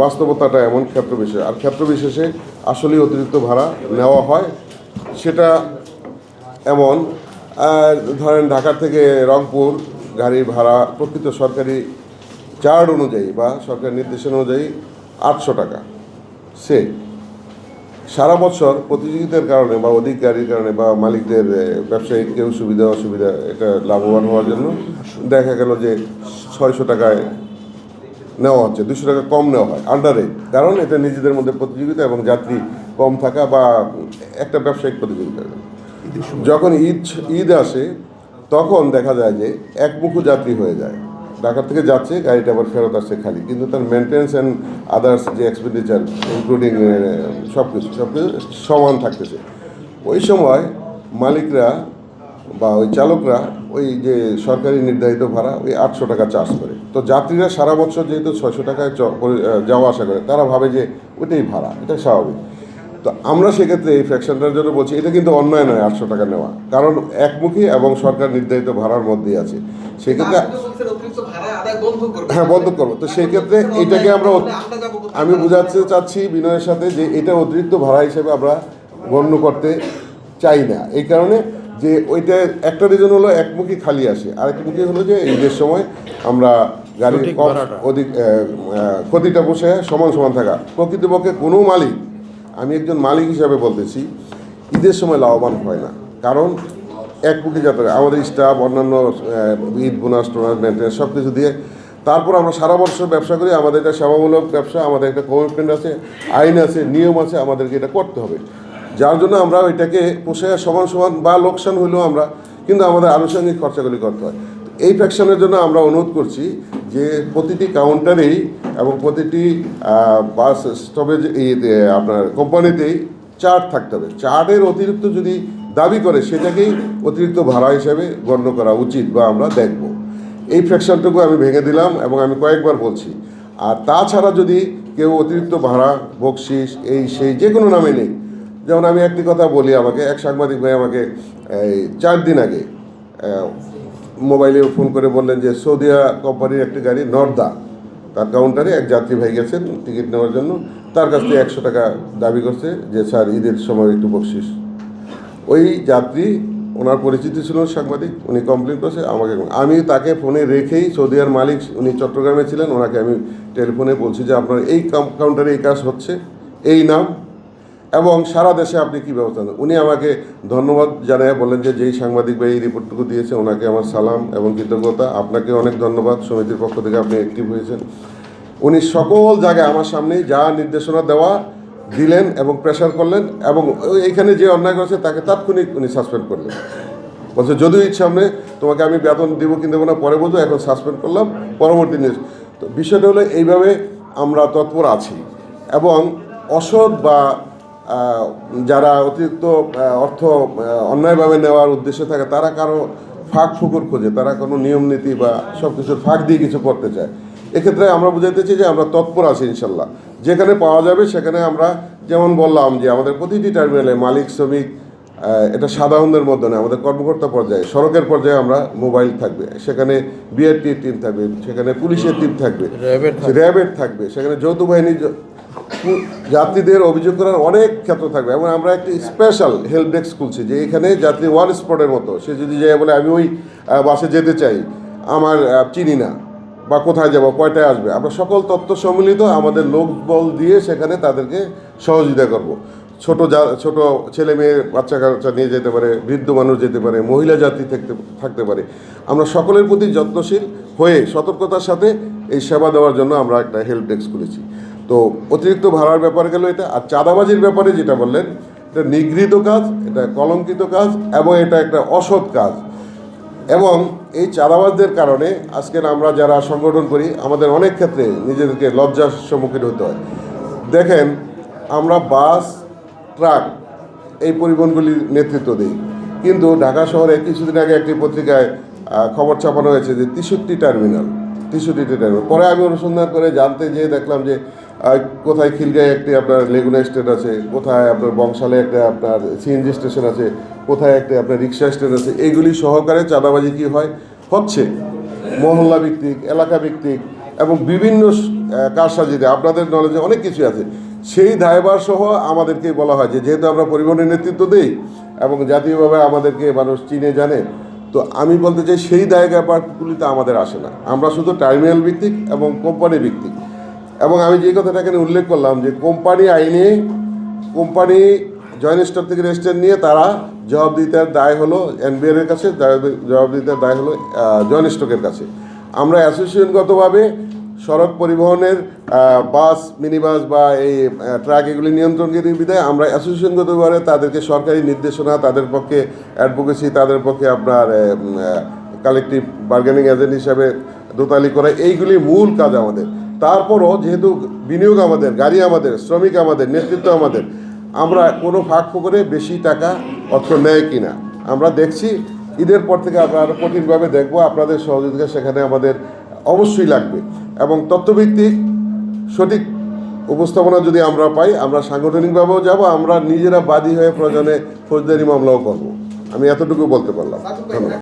বাস্তবতাটা এমন ক্ষেত্র বিশেষ, আর ক্ষেত্র বিশেষে আসলেই অতিরিক্ত ভাড়া নেওয়া হয়, সেটা এমন। ধরেন ঢাকা থেকে রংপুর গাড়ির ভাড়া প্রকৃত সরকারি চার্ট অনুযায়ী বা সরকারি নির্দেশনা অনুযায়ী আটশো টাকা। সে সারা বছর প্রতিযোগিতার কারণে বা অধিক গাড়ির কারণে বা মালিকদের ব্যবসায়িক কেউ সুবিধা অসুবিধা, এটা লাভবান হওয়ার জন্য দেখা গেল যে ছয়শো টাকায় নেওয়া হচ্ছে। দুশো টাকা কম নেওয়া হয় আন্ডার কারণ এটা নিজেদের মধ্যে প্রতিযোগিতা এবং যাত্রী কম থাকা বা একটা ব্যবসায়িক প্রতিযোগিতা। যখন ঈদ ঈদ আসে, তখন দেখা যায় যে একমুখো যাত্রী হয়ে যায়। ঢাকা থেকে যাচ্ছে, গাড়িটা আবার ফেরত আসছে খালি। কিন্তু তার মেনটেন্স অ্যান্ড আদার্স যে এক্সপেন্ডিচার ইনক্লুডিং সব কিছু সব কিছু সমান থাকতেছে। ওই সময় মালিকরা বা ওই চালকরা ওই যে সরকারি নির্ধারিত ভাড়া ওই আটশো টাকা চার্জ করে। তো যাত্রীরা সারা বছর যেহেতু ছয়শো টাকায় যাওয়া আসা করে তারা ভাবে যে ওইটাই ভাড়া এটা স্বাভাবিক। তো আমরা সেক্ষেত্রে এই ফ্র্যাকশনটার জন্য বলছি এটা কিন্তু অন্যায় নয় আটশো টাকা নেওয়া। কারণ একমুখী এবং সরকার নির্ধারিত ভাড়ার মধ্যেই আছে। সেক্ষেত্রে। হ্যাঁ বন্ধ করব। তো সেই ক্ষেত্রে এটাকে আমরা? আমি বোঝাতে চাচ্ছি বিনয়ের সাথে যে এটা অতিরিক্ত ভাড়া হিসেবে আমরা গণ্য করতে চাই না। এই কারণে যে ওইটা একটা রিজন হলো একমুখী খালি আসে আরেকটা মুখী হলো যে ঈদের সময় আমরা গাড়ির কম অধিক ক্ষতিটা বসে সমান সমান থাকা। প্রকৃতপক্ষে কোনো মালিক আমি একজন মালিক হিসাবে বলতেছি ঈদের সময় লাভবান হয় না। কারণ একমুখী যাত্রা আমাদের স্টাফ অন্যান্য ঈদ বোনাস টোনাস মেনটেন্স সব কিছু দিয়ে তারপর আমরা সারা বছর ব্যবসা করি। আমাদের এটা সেবামূলক ব্যবসা আমাদের একটা কমিটমেন্ট আছে আইন আছে নিয়ম আছে আমাদেরকে এটা করতে হবে। যার জন্য আমরা ওইটাকে পোষায় সমান সমান বা লোকসান হইলেও আমরা কিন্তু আমাদের আনুষঙ্গিক খরচাগুলি করতে হয়। এই ফ্যাকশনের জন্য আমরা অনুরোধ করছি যে প্রতিটি কাউন্টারেই এবং প্রতিটি বাস স্টপেজ আপনার কোম্পানিতেই চার্ট থাকতে হবে। চার্টের অতিরিক্ত যদি দাবি করে, সেটাকেই অতিরিক্ত ভাড়া হিসেবে গণ্য করা উচিত বা আমরা দেখব। এই ফ্যাকশনটুকু আমি ভেঙে দিলাম এবং আমি কয়েকবার বলছি। আর তাছাড়া যদি কেউ অতিরিক্ত ভাড়া, বকশিস, এই, সেই যে কোনো নামে নেই যেমন আমি একটি কথা বলি আমাকে, এক সাংবাদিক ভাই আমাকে, এই চার দিন আগে মোবাইলে ফোন করে বললেন যে সৌদিয়া কোম্পানির একটি গাড়ি নর্দা, তার কাউন্টারে এক যাত্রী ভাই গেছেন টিকিট নেওয়ার জন্য, তার কাছ থেকে একশো টাকা দাবি করছে যে, স্যার, ঈদের সময় একটু বকশিস। ওই যাত্রী, ওনার পরিচিতি ছিল সাংবাদিক, উনি কমপ্লেন করছে আমাকে। আমি তাকে ফোনে রেখেই সৌদিয়ার মালিক, উনি চট্টগ্রামে ছিলেন, ওনাকে আমি টেলিফোনে বলছি যে, আপনার এই কাউন্টারে এই কাজ হচ্ছে, এই নাম এবং সারা দেশে আপনি কী ব্যবস্থা নেন? উনি আমাকে ধন্যবাদ জানায়, বললেন যে যেই সাংবাদিক ভাই এই রিপোর্টটুকু দিয়েছে, ওনাকে আমার সালাম এবং কৃতজ্ঞতা। আপনাকে অনেক ধন্যবাদ, সমিতির পক্ষ থেকে আপনি অ্যাক্টিভ হয়েছেন। উনি সকল জায়গায় আমার সামনে যা নির্দেশনা দেওয়া, দিলেন এবং প্রেশার করলেন এবং এইখানে যে অন্যায় করেছে, তাকে তাৎক্ষণিক উনি সাসপেন্ড করলেন। বলছে, যদিও ইচ্ছা সামনে তোমাকে আমি বেতন দিব কি দেবো না, পরে বলতো এখন সাসপেন্ড করলাম, পরবর্তী নিউজ তো বিষয়টা হলো, এইভাবে আমরা তৎপর আছি এবং অসৎ বা যারা অতিরিক্ত অর্থ অন্যায়ভাবে নেওয়ার উদ্দেশ্যে থাকে তারা কারও ফাঁক ফুকুর খোঁজে তারা কোনো নিয়ম নীতি বা সব কিছুর ফাঁক দিয়ে কিছু করতে চায়। এক্ষেত্রে আমরা বুঝাইতেছি যে আমরা তৎপর আছি ইনশাল্লাহ। যেখানে পাওয়া যাবে সেখানে আমরা যেমন বললাম যে আমাদের প্রতিটি টার্মিনালে মালিক শ্রমিক এটা সাধারণদের মধ্যে নয় আমাদের কর্মকর্তা পর্যায়ে সড়কের পর্যায়ে আমরা মোবাইল থাকবে। সেখানে বিআরটির টিম থাকবে সেখানে পুলিশের টিম থাকবে র্যাবের থাকবে। সেখানে যৌথ বাহিনী যাত্রীদের অভিযোগ করার অনেক ক্ষেত্র থাকবে। এবং আমরা একটি স্পেশাল হেল্প ডেস্ক খুলছি, যে এখানে যাত্রী ওয়ান স্পটের মতো। সে যদি যায় বলে, আমি ওই বাসে যেতে চাই, আমার চিনি না, বা কোথায় যাব, কয়টায় আসবে? আমরা সকল তথ্য সম্মিলিত আমাদের লোকবল দিয়ে সেখানে তাদেরকে সহযোগিতা করব। ছোট যা, ছোট ছেলে মেয়ে, বাচ্চা কাচ্চা নিয়ে যেতে পারে, বৃদ্ধ মানুষ যেতে পারে, মহিলা যাত্রী থাকতে থাকতে পারে। আমরা সকলের প্রতি যত্নশীল হয়ে সতর্কতার সাথে এই সেবা দেওয়ার জন্য আমরা একটা হেল্প ডেস্ক খুলেছি। তো অতিরিক্ত ভাড়ার ব্যাপার গেল এটা, আর চাঁদাবাজির ব্যাপারে যেটা বললেন, এটা নিগৃহীত কাজ, এটা কলঙ্কিত কাজ, এবং এটা একটা অসৎ কাজ। এবং এই চাঁদাবাজদের কারণে আজকের আমরা যারা সংগঠন করি, আমাদের অনেক ক্ষেত্রে নিজেদেরকে লজ্জার সম্মুখীন হতে হয়। দেখেন, আমরা বাস, ট্রাক এই পরিবহনগুলির নেতৃত্ব দিই। কিন্তু ঢাকা শহরে কিছুদিন আগে একটি পত্রিকায় খবর ছাপানো হয়েছে যে তেষট্টি টার্মিনাল তেষট্টি টার্মিনাল। পরে আমি অনুসন্ধান করে জানতে যেয়ে দেখলাম যে কোথায় খিলগায় একটি আপনার লেগুনা স্টেট আছে, কোথায় আপনার বংশালে একটা আপনার সিএনজি স্টেশন আছে, কোথায় একটা আপনার রিক্সা স্ট্যান্ড আছে এইগুলি সহকারে চাঁদাবাজি কী হয়? হচ্ছে মহল্লা ভিত্তিক, এলাকা ভিত্তিক এবং বিভিন্ন কারসাজিতে। আপনাদের নলেজে অনেক কিছু আছে। সেই দায়ভার সহ আমাদেরকে বলা হয় যে, যেহেতু আমরা পরিবহনের নেতৃত্ব দিই এবং জাতীয়ভাবে আমাদেরকে মানুষ চিনে, জানে, তো আমি বলতে চাই সেই দায় ব্যাপারগুলিতে আমাদের আসে না। আমরা শুধু টার্মিনাল ভিত্তিক এবং কোম্পানি ভিত্তিক। এবং আমি যে কথাটা এখানে উল্লেখ করলাম যে কোম্পানি আইনে, কোম্পানি জয়েন্ট স্টক থেকে রেজিস্টার নিয়ে তারা জবাবদিহিতার দায় হলো এনবিআর এর কাছে জবাব- জবাবদিহিতার দায় হলো জয়েন্ট স্টকের কাছে। আমরা অ্যাসোসিয়েশনগতভাবে সড়ক পরিবহনের বাস মিনি বাস বা এই ট্রাক এগুলি নিয়ন্ত্রণকারী বিধায় আমরা অ্যাসোসিয়েশনগতভাবে তাদেরকে সরকারি নির্দেশনা, তাদের পক্ষে অ্যাডভোকেসি তাদের পক্ষে আপনার কালেকটিভ বার্গেনিং এজেন্ট হিসাবে দোতালি করা, এইগুলি মূল কাজ আমাদের। তারপরও যেহেতু বিনিয়োগ আমাদের গাড়ি আমাদের শ্রমিক আমাদের নেতৃত্ব আমাদের আমরা কোনো ফাঁক করে বেশি টাকা অর্থ নেয় কি না আমরা দেখছি। ঈদের পর থেকে আমরা আরও কঠিনভাবে দেখব আপনাদের সহযোগিতা সেখানে আমাদের অবশ্যই লাগবে। এবং তথ্যভিত্তিক সঠিক উপস্থাপনা যদি আমরা পাই আমরা সাংগঠনিকভাবেও যাব আমরা নিজেরা বাদী হয়ে প্রয়োজনে ফৌজদারি মামলাও করব। আমি এতটুকু বলতে পারলাম। ধন্যবাদ।